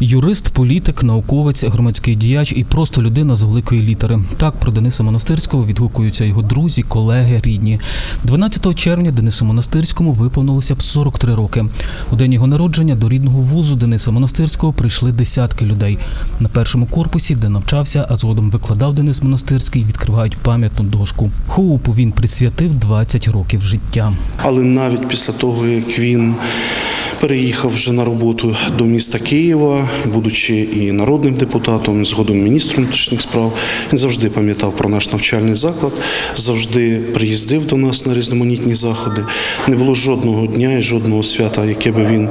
Юрист, політик, науковець, громадський діяч і просто людина з великої літери. Так про Дениса Монастирського відгукуються його друзі, колеги, рідні. 12 червня Денису Монастирському виповнилося б 43 роки. У день його народження до рідного вузу Дениса Монастирського прийшли десятки людей. На першому корпусі, де навчався, а згодом викладав Денис Монастирський, відкривають пам'ятну дошку. Хоупу він присвятив 20 років життя. Але навіть після того, як він переїхав вже на роботу до міста Києва, будучи і народним депутатом, і згодом міністром внутрішніх справ, він завжди пам'ятав про наш навчальний заклад, завжди приїздив до нас на різноманітні заходи. Не було жодного дня і жодного свята, яке би він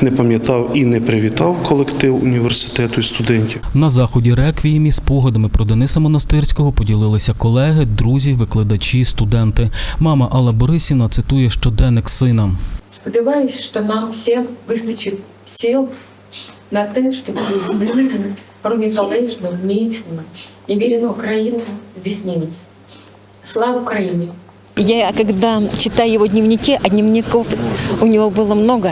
не пам'ятав і не привітав колектив університету і студентів. На заході реквіємі спогадами про Дениса Монастирського поділилися колеги, друзі, викладачі, студенти. Мама Алла Борисівна цитує щоденник сина. Сподіваюсь, що нам всім вистачить сил на те, щоб мрія про незалежну, міцну і вільну Україну здійснилась. Слава Україні! Я, когда читаю его дневники, а дневников у него было много,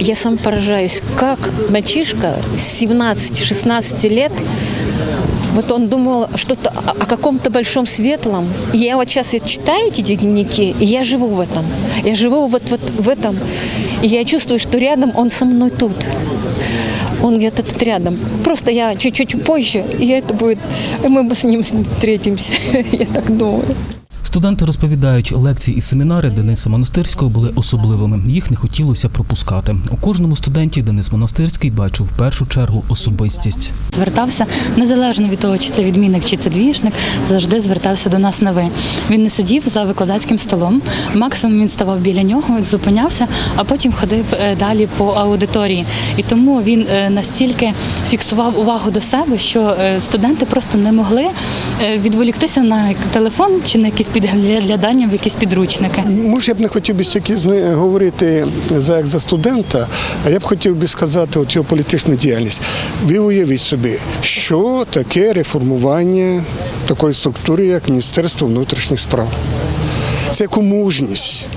я сам поражаюсь, как мальчишка с 17-16 лет, вот он думал что-то о о каком-то большом светлом. И я вот сейчас я читаю эти дневники, и я живу в этом. Я живу вот, вот в этом. И я чувствую, что рядом он со мной тут. Он где-то тут рядом. Просто я чуть-чуть позже, и это будет, мы с ним встретимся, я так думаю. Студенти розповідають, лекції і семінари Дениса Монастирського були особливими. Їх не хотілося пропускати. У кожному студенті Денис Монастирський бачив в першу чергу особистість. звертався незалежно від того, чи це відмінник, чи це двішник, завжди звертався до нас на ви. Він не сидів за викладацьким столом. Максимум він ставав біля нього, зупинявся, а потім ходив е, далі по аудиторії. І тому він е, настільки фіксував увагу до себе, що е, студенти просто не могли відволіктися на телефон чи на якісь підглядання в якісь підручники. Може, я б не хотів би стільки говорити за як за студента, а я б хотів би сказати от його політичну діяльність. Ви уявіть собі, що таке реформування такої структури, як Міністерство внутрішніх справ. Це яку мужність.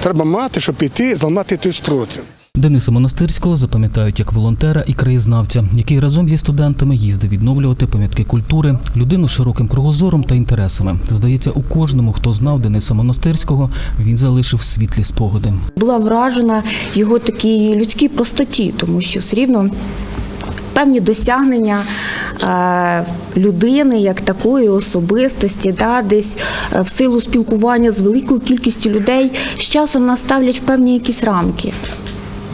Треба мати, щоб піти, зламати той спротив. Дениса Монастирського запам'ятають як волонтера і краєзнавця, який разом зі студентами їздив відновлювати пам'ятки культури, людину з широким кругозором та інтересами. Здається, у кожному, хто знав Дениса Монастирського, він залишив світлі спогади. була вражена його такій людській простоті, тому що все рівно певні досягнення е, людини як такої особистості, да, десь е, в силу спілкування з великою кількістю людей з часом нас ставлять в певні якісь рамки.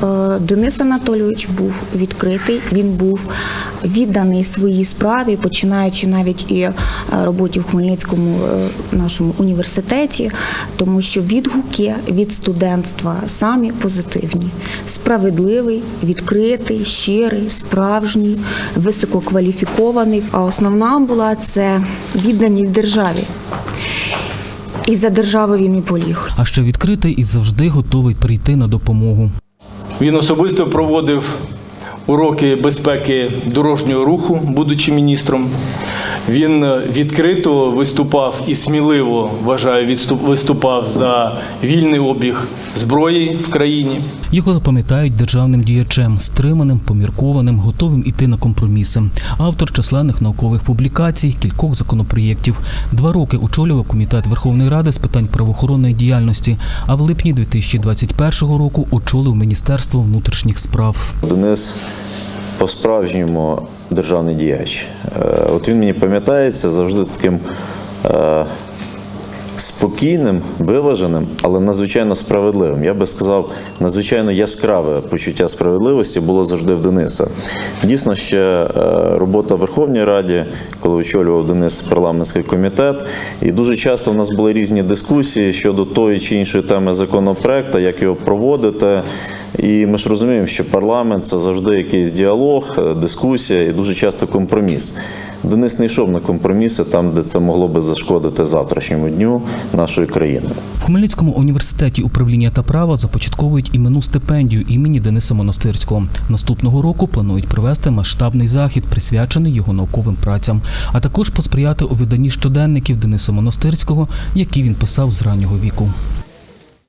Е, Денис Анатолійович був відкритий, він був відданий своїй справі, починаючи навіть і е, роботі в Хмельницькому е, нашому університеті, тому що відгуки від студентства самі позитивні, справедливий, відкритий, щирий, справжній, висококваліфікований. А основна була це відданість державі. І за державу він і поліг. А ще відкритий і завжди готовий прийти на допомогу. Він особисто проводив уроки безпеки дорожнього руху, будучи міністром. Він е, відкрито виступав і сміливо вважаю, відступ- виступав за вільний обіг зброї в країні. Його запам'ятають державним діячем, стриманим, поміркованим, готовим іти на компроміси. Автор численних наукових публікацій, кількох законопроєктів. Два роки очолював комітет Верховної Ради з питань правоохоронної діяльності. А в липні 2021 року очолив Міністерство внутрішніх справ. Денис по-справжньому державний діяч. Е, От він мені пам'ятається завжди з таким е, спокійним, виваженим, але надзвичайно справедливим. Я би сказав, надзвичайно яскраве почуття справедливості було завжди в Дениса. Дійсно, ще е, робота в Верховній Раді, коли очолював Денис парламентський комітет, і дуже часто в нас були різні дискусії щодо тої чи іншої теми законопроекту, як його проводити. І ми ж розуміємо, що парламент це завжди якийсь діалог, е, дискусія і дуже часто компроміс. Денис не йшов на компроміси там, де це могло би зашкодити завтрашньому дню нашої країни. В Хмельницькому університеті управління та права започатковують іменну стипендію імені Дениса Монастирського. Наступного року планують провести масштабний захід, присвячений його науковим працям, а також посприяти у виданні щоденників Дениса Монастирського, які він писав з раннього віку.